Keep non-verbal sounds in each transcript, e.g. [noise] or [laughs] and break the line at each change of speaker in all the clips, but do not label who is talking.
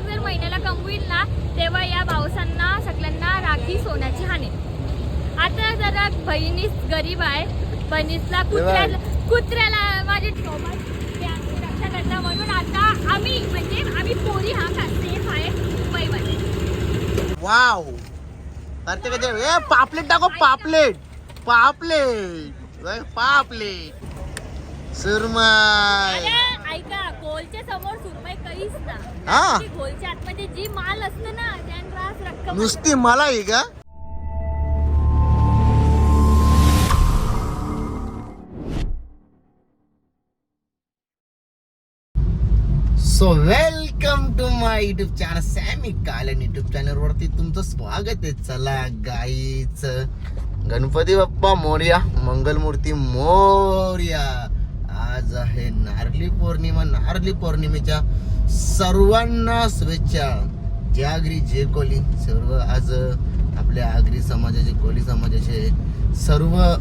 लाख जर महिन्याला कमवील ना तेव्हा या भावसांना सगळ्यांना राखी सोन्याची हाणे आता जरा बहिणीच गरीब आहे. बहिणीसला कुत्र्याला कुत्र्याला माझे रक्षा करता म्हणून आता आम्ही म्हणजे आम्ही पोरी हा सेफ आहे मुंबईमध्ये.
वाव. पापलेट टाको पापलेट. पापलेट. पापलेट. सुरमई.
अरे ऐका गोलच्या समोर सुरमई काहीच ना.
हा.
गोलच्या आतमध्ये जी माल असतं ना त्यान रक्कम
नुसती मला आहे का? So welcome to my YouTube channel Sammy Kalan YouTube channel वरती तुमचं स्वागत आहे. चला गाईच गणपती बाप्पा मोर्या मंगलमूर्ती मोर्या. आज आहे नारली पौर्णिमा. नारली पौर्णिमेच्या सर्वांना शुभेच्छा. जे आगरी जे कोली. सर्व आज आपल्या आगरी समाजाचे कोली समाजाचे सर्व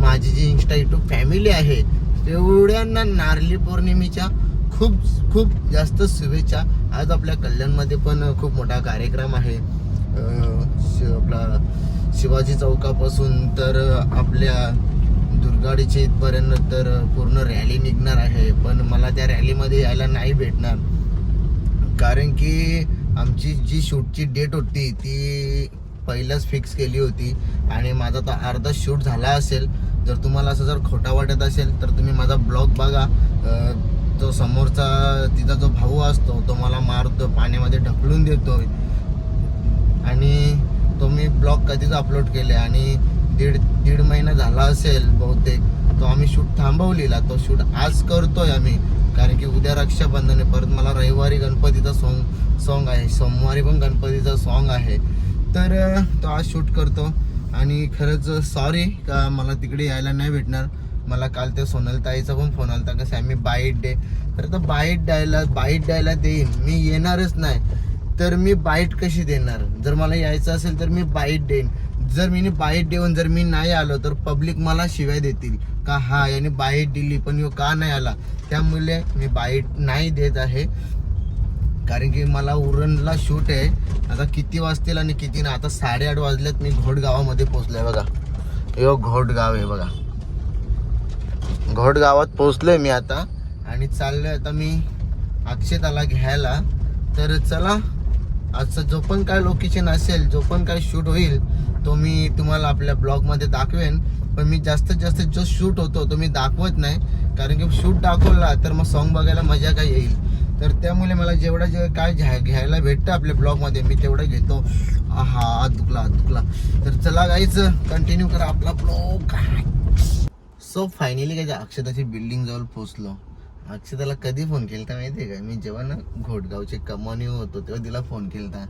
माझी जी इंस्टा युट्यूब फॅमिली आहे तेवढ्यांना नारली पौर्णिमेच्या खूप खूप जास्त शुभेच्छा. आज आपल्या कल्याणमध्ये पण खूप मोठा कार्यक्रम आहे. शि- आपला शिवाजी चौकापासून तर आपल्या गाडीची इथपर्यंत तर पूर्ण रॅली निघणार आहे. पण मला त्या रॅलीमध्ये यायला नाही भेटणार. कारण की आमची जी शूटची डेट होती ती पहिलाच फिक्स केली होती. आणि माझा तो अर्धा शूट झाला असेल. जर तुम्हाला असं जर खोटा वाटत असेल तर तुम्ही माझा ब्लॉग बघा. तो समोरचा तिचा जो भाऊ असतो तो मला मारतो पाण्यामध्ये ढकलून देतो आणि तो मी ब्लॉग कधीच अपलोड केले. आणि दीड दीड महिना झाला असेल बहुतेक तो आम्ही शूट थांबवलेला तो शूट आज करतोय आम्ही. कारण की उद्या रक्षाबंधन आहे परत मला रविवारी गणपतीचा सॉन्ग सॉन्ग आहे सोमवारी पण गणपतीचा सॉन्ग आहे. तर तो आज शूट करतो. आणि खरंच सॉरी का मला तिकडे यायला नाही भेटणार. मला काल त्या सोनलताईचा पण फोन आला होता कसं आम्ही बाईट डे तर तो बाईट द्यायला बाईट द्यायला देईन मी येणारच नाही. तर मी बाईट कशी देणार? जर मला यायचं असेल तर मी बाईट देईन. जर मी बाईट देऊन जर मी नाही आलो तर पब्लिक मला शिवाय देतील. का हा याने बाईट दिली पण यो का नाही आला? त्यामुळे मी बाईट नाही देत आहे. कारण की मला उरणला शूट आहे. आता किती वाजतील आणि किती नाही? आता साडेआठ वाजल्यात मी घोडगावामध्ये आहे बघा. यो घोडगाव आहे बघा. घोडगावात पोचलोय मी आता. आणि चाललोय आता मी अक्षताला घ्यायला. तर चला आजचं जो पण काय लोकेशन असेल जो पण काय शूट होईल तो मी तुम्हाला आपल्या ब्लॉगमध्ये दाखवेन. पण मी जास्तीत जास्त जो शूट होतो तो मी दाखवत नाही. कारण की शूट दाखवला तर मग सॉन्ग बघायला मजा काय येईल. तर त्यामुळे मला जेवढं जे काय घ्या घ्यायला भेटतं आपल्या ब्लॉगमध्ये मी तेवढं घेतो. हा हात दुखला हात दुखला. तर चला गाईच कंटिन्यू करा आपला ब्लॉग सो फायनली काय अक्षताची बिल्डिंग जवळ पोहोचलो. अक्षताला कधी फोन केलता आहे का? मी जेव्हा ना घोटगावचे कमानी होतो तेव्हा तिला फोन केलता.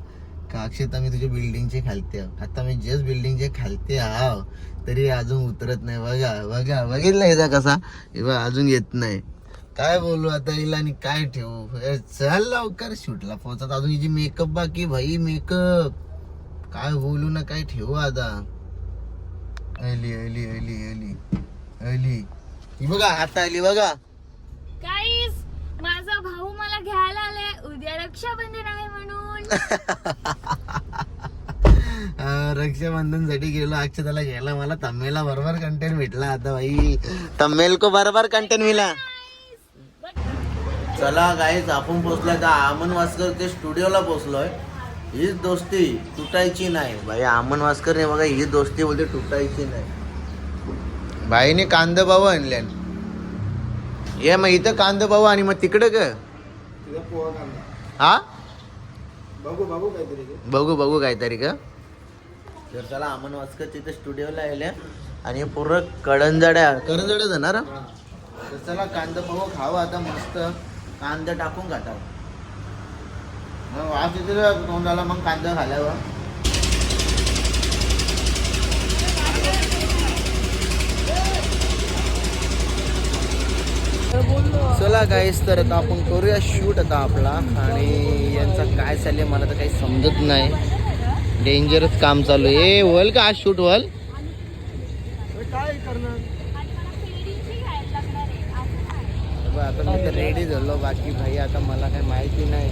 का अक्षता मी तुझ्या बिल्डिंगचे खालते आहो. आता मी जस्ट बिल्डिंगचे खालते आहो. तरी अजून उतरत नाही. बघा बघा बघितलं याचा कसा? हे बघ अजून येत नाही. काय बोलू आता हिला आणि काय ठेवू? चल लवकर. शूटला पोहोचत अजून हिची मेकअप बाकी भाई मेकअप काय बोलू ना काय ठेवू आता? अली अली अली अली अली. ही बघा आता आली बघा.
काहीच माझा भाऊ मला घ्यायला आलाय. उद्या रक्षाबंधन आहे म्हणून. [laughs]
रक्षाबंधनसाठी गेलो. अक्षताला घ्यायला मला तम्मेला बरोबर कंटेंट भेटला आता भाई तम्मेल को बरोबर कंटेंट मिला. चला गाईच आपण पोचलोय तर आमन वासकर ते स्टुडिओला पोचलोय हीच दोस्ती तुटायची नाही. भाई आमन वासकर ने बघा ही दोस्ती बोलते तुटायची नाही. भाईने कांद भाऊ आणले. ये मग इथं कांद भाऊ आणि मग तिकडं ग. हा?
बघू बघू काहीतरी.
बघू बघू काहीतरी का तर चला अमन वास्कर तिथे स्टुडिओला आले आणि पूर्ण कडंजड्या करंजड्या जाणार तर चला कांदा पाहू खावं आता मस्त. कांदा टाकून घाटावं मग वास येते तोंडाला मग कांदा खाल्यावर. चला गाईस तर आता आपण करूया शूट आता आपला. आणि यांचा काय चाललंय मला तर काही समजत नाही. डेंजरच काम चालू आहे. होल का आज शूट होल
काय करणार?
आता मी तर रेडी झालो. बाकी भाई आता मला काही माहिती नाही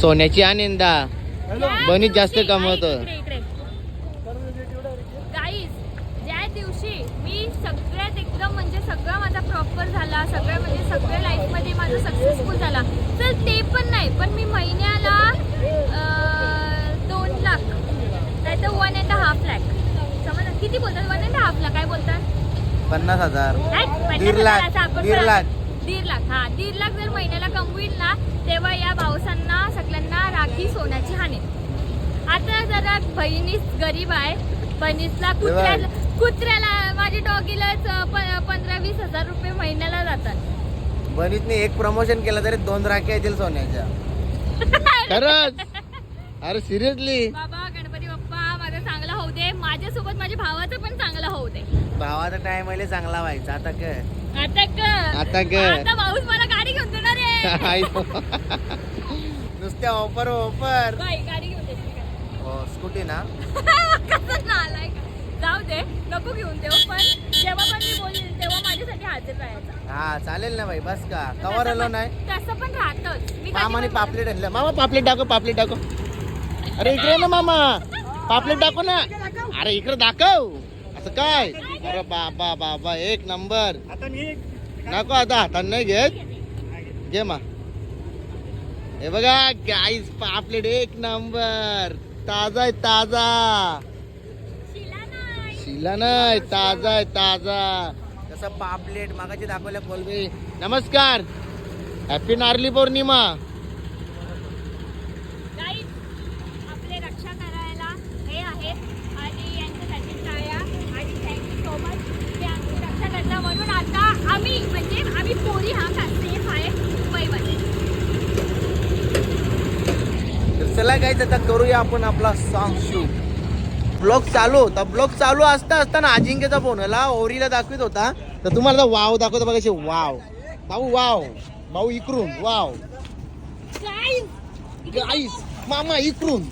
सोन्याची आनंदा बनीत जास्त कमवत.
सगळं म्हणजे सगळ्या लाईफमध्ये माझं सक्सेसफुल झाला. तर ते पण नाही पण मी महिन्याला दोन लाख नाही तर वन अँड हाफ लॅक समज किती बोलतात? वन अँड हाफ लाख काय बोलतात?
पन्नास हजार. दीड लाख, दीड लाख.
दीड लाख हा दीड लाख जर महिन्याला कमवील ना तेव्हा या भाऊसांना सगळ्यांना राखी सोन्याची हाणे आता जरा बहिणीच गरीब आहे. बहिणीसला कुत्र्याला कुत्र्याला माझ्या डॉगीलाच पंधरा वीस हजार रुपये महिन्याला जातात.
बनीतने एक प्रमोशन केलं तरी दोन राख्या येतील सोन्याच्या. [laughs] खरंच? अरे सिरियसली
बाबा गणपती बाप्पा माझं चांगलं होऊ दे. माझ्यासोबत माझ्या भावाचं पण चांगलं होऊ दे.
भावाचा टाइम आले चांगला व्हायचा. आता काय
आता क
आता
मला गाडी घेऊन देणार आहे.
नुसत्या ऑफर ऑफर
बाई गाडी घेऊन देते.
स्कूटी ना. [laughs]
कसं नालायक. दे नको घेऊन देऊ पण जेव्हा पण मी बोलेल तेव्हा माझ्यासाठी हजर राहायचा.
हा चालेल ना भाई बस का? कवर आलो नाही.
तसं पण राहतच. मी
मामाने पापलेट आणलं. मामा पापलेट दाखव पापलेट दाखव. अरे इकडे ना मामा. पापलेट दाखव ना. अरे इकडे दाखव. असं काय? अरे बाबा बाबा एक नंबर.
आता मी
नको आता हातात नाही घेत. घे मा. हे बघा गाईस पापलेट एक नंबर. ताजा आहे ताजा.
शिला नाही
ताजा आहे ताजा. कसं पापलेट मागाची दाखवल्या कोलबे. नमस्कार. हॅपी नारली पौर्णिमा.
आपले रक्षा करायला हे आहेत आणि यांच्यासाठी टाळ्या आणि थँक्यू सो मच ते आमची रक्षा करता म्हणून आता आम्ही म्हणजे आम्ही पोरी हा सेफ आहे मुंबईमध्ये.
तर चला काय आता करूया आपण आपला सॉन्ग शूट ब्लॉग चालू होता. ब्लॉग चालू असता असताना अजिंक्यचा फोन आला. ओरीला दाखवित होता. तर तुम्हाला आता वाव दाखवतो बघायचे वाव. भाऊ वाव. भाऊ इकडून वाव.
आईस
गाईस मामा इकडून.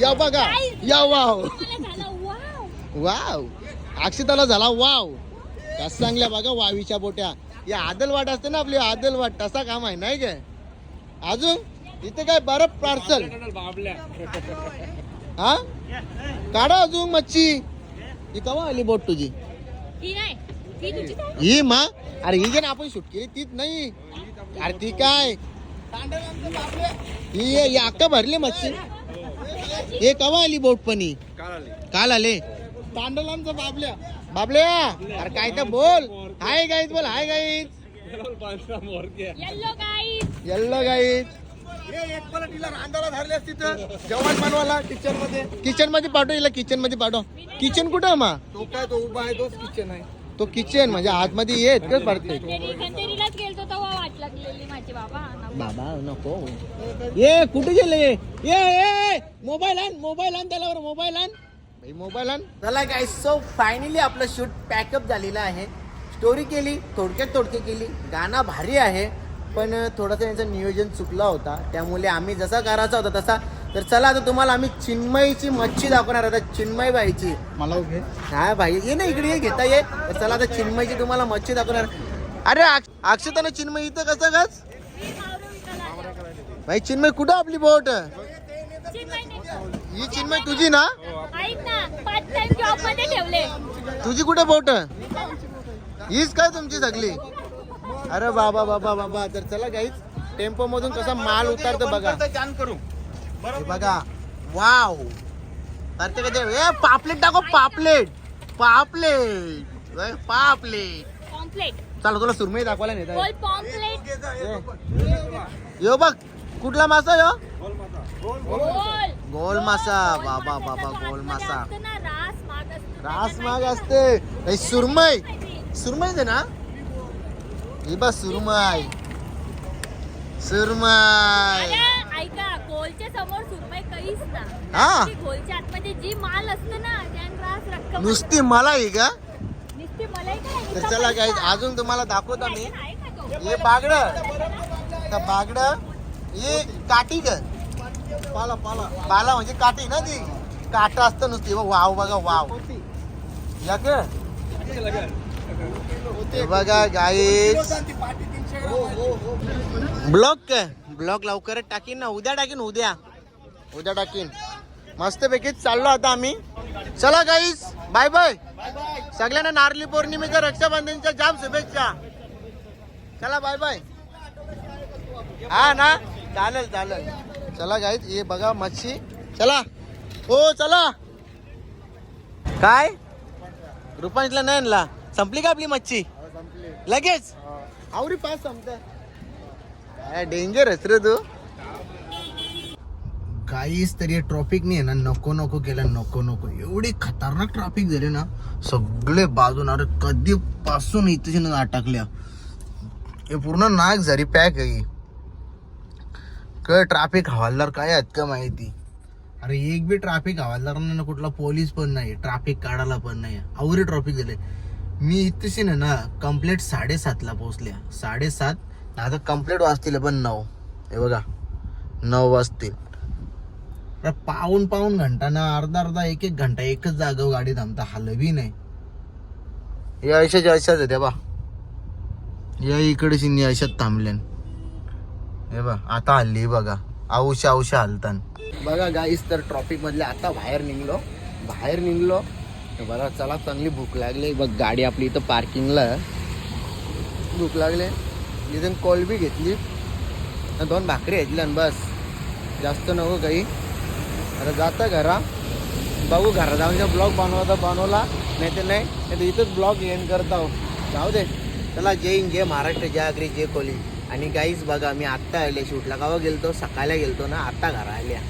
या बघा. या वाव.
वाव.
वाव अक्षताला झाला वाव. कस चांगल्या बघा वावीच्या बोट्या. या आदल वाट असते ना आपली आदल वाट तसा काम आहे नाही काय? अजून? इथे काय बरं पार्सल? हा? काढा अजून मच्छी. ही कवा आली बोट तुझी?
ही
मा? अरे ही जे ना आपण शूट केली तीच नाही. अरे ती काय? ही अक्का भरली मच्छी. हे कवा आली बोट पण ही? काल आले. तांडलांचा बाबल्या. बाबल्या अरे काय तर बोल. हाय गाईत बोल. हाय गाईत
येल्लो गाईस
येल्लो गाईत
जेवण बनवायला
किचनमध्ये किचनमध्ये पाठव हिला किचनमध्ये पाठव. किचन कुठं आहे मा?
तो काय तो उभा आहे तोच किचन आहे.
तो किचन म्हणजे आतमध्ये येत कस पडते
खंडेरी खंडेरीलाच गेलतो तेव्हा वाट लागलेली माझी बाबा नको.
बाबा नको. ये कुठे गेले? ये ये मोबाईल आण मोबाईल आण त्याला मोबाईल आण. भाई मोबाईल आण. चला काय सो फायनली आपलं शूट पॅकअप झालेलं आहे. स्टोरी केली थोडक्यात थोडकी केली. गाणं भारी आहे. पण थोडंसं यांचं नियोजन चुकला होता. त्यामुळे आम्ही जसा करायचा होता तसा. तर चला आता तुम्हाला आम्ही चिन्मयीची मच्छी दाखवणार आता चिन्मय बाईची.
मला उभे.
हा भाई ये ना इकडे ये घेता ये. तर चला आता चिन्मयची तुम्हाला मच्छी दाखवणार. अरे अक्ष- अक्षतानं चिन्मय इथं कसं गच. भाई चिन्मय कुठं आपली बोट. ही चिन्मय तुझी ना?
ऐक ना पाच टाइम जॉबमध्ये ठेवले.
तुझी कुठे बोट? हीच काय तुमची सगळी? अरे बाबा बाबा बाबा तर चला गाईच टेम्पो मधून कसा माल उतारतो बघा.
करू.
हे बघा. वाव तर ते कधी ए पापलेट टाको पापलेट. पापलेट. पापलेट.
पॉम्पलेट
चला तुला सुरमई दाखवायला
पॉम्पलेट
यो बघ कुठला मासा यो?
बोल.
गोल मासा. बाबा बाबा गोल मासा.
रास माग असतं.
रास
त्यांना
माग
नाही
असते. सुरमई. सुरमई दे ना? बस सुरमई. सुरमई.
अरे, ऐका गोलच्या समोर सुरमई काहीच ना.
हा.
ती गोलच्या आतमध्ये जी माल असतं ना त्यान रक्कम
नुसती मला ही का?
नुसती मलाई काय
तर चला काय अजून तुम्हाला दाखवतो मी.
आहे का?
हे बागड. बागड. हे काठी ग पाला पाला. पाला म्हणजे काठी ना ती? काट असतं नुसती. वाव बघा वाव. या ग. बघा गाईस ब्लॉक काय? ब्लॉग लवकरच टाकीन ना. उद्या टाकीन उद्या. उद्या टाकीन. मस्तपैकी चाललो आता आम्ही. चला गाईस बाय बाय सगळ्यांना नारळी पौर्णिमेच्या रक्षाबंधनच्या जाम शुभेच्छा. चला बाय बाय हा ना? चालेल चालेल. चला गाईस हे बघा मच्छी. चला. हो चला. काय? रुपांशला नाही आणला. संपली का आपली मच्छी? लगेच. आवरी पाच संपत काय डेंजरच रे तू? काहीच तरी ट्रॉफिक नाही ना नको नको केलं नको नको. एवढी खतरनाक ट्रॅफिक झाली ना सगळे बाजून अरे कधीपासून इथे अटकल्या. हे पूर्ण नाक झाली पॅक आहे. काय ट्रॅफिक हवालदार काय आहेत का माहिती? अरे एक बी ट्रॅफिक हवालदार नाही ना कुठला पोलीस पण नाही ट्रॅफिक काढायला पण नाही. आवरी ट्रॅफिक झाले. मी इथेशी ना ना कंप्लीट साडेसातला पोहोचल्या साडेसात आता कंप्लीट वाजतील पण नऊ. हे बघा नऊ वाजतील. पाऊन पाऊन घंटा ना अर्धा अर्धा एक एक घंटा एकच जागेवर गाडी थांबता हलवी नाही. या अशाच्या आहे होत्या बा. या इकडे अशात थांबल्यान हे बा आता हल्ली बघा. औशा औशा हलतान. बघा गाईस तर ट्रॉफिक मधले आता बाहेर निघलो. बाहेर निघलो. बरं चला चांगली भूक लागली. बघ गाडी आपली इथं पार्किंगला भूक लागले. इथून कोलबी घेतली. आणि दोन भाकरी घेतल्या आणि बस. जास्त नको काही. आता जाता घरा. बघू घरा. जाऊन ब्लॉग बनवता बनवला. नाही तर नाही नाही तर इथंच ब्लॉग एन करता हो. जाऊ दे. चला जय हिंद जय महाराष्ट्र जय अग्री जय कोली. आणि काहीच बघा मी आत्ता आले शूटला. गावा गेलतो? सकाळला गेलतो ना? आत्ता घरा आल्या.